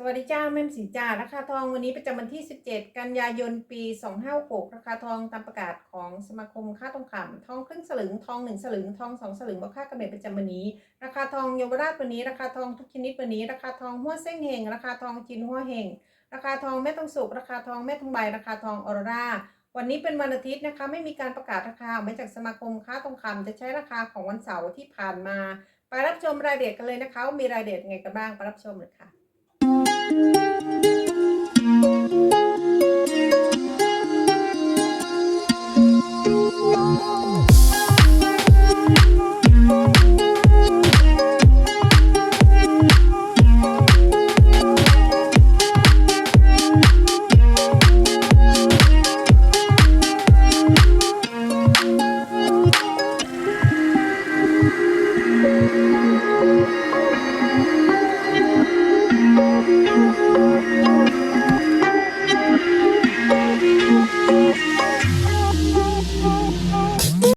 สวัสดีจ้าแม่มสีจ้าราคาทองวันนี้ประจำวันที่ 17 กันยายนปี 2566ราคาทองตามประกาศของสมาคมค่าทองคำทองครึ่งสลึงทอง1สลึงทอง2สลึงบอกค่ากำเนิดประจำวันนี้ ราคาทองเยาวราชวันนี้ ราคาทองทุกชนิดวันนี้ ราคาทองหัวเส้งเฮงราคาทองจินหัวเฮงราคาทองแม่ทองสุกราคาทองแม่ทองใบราคาทองออรราวันนี้เป็นวันอาทิตย์นะคะไม่มีการประกาศราคาออกมาจากสมาคมค้าทองคำจะใช้ราคาของวันเสาร์ที่ผ่านมา ไปรับชมรายละเอียดกันเลยนะคะ มีรายละเอียดไงกันบ้างไปรับชมเลยค่ะ ค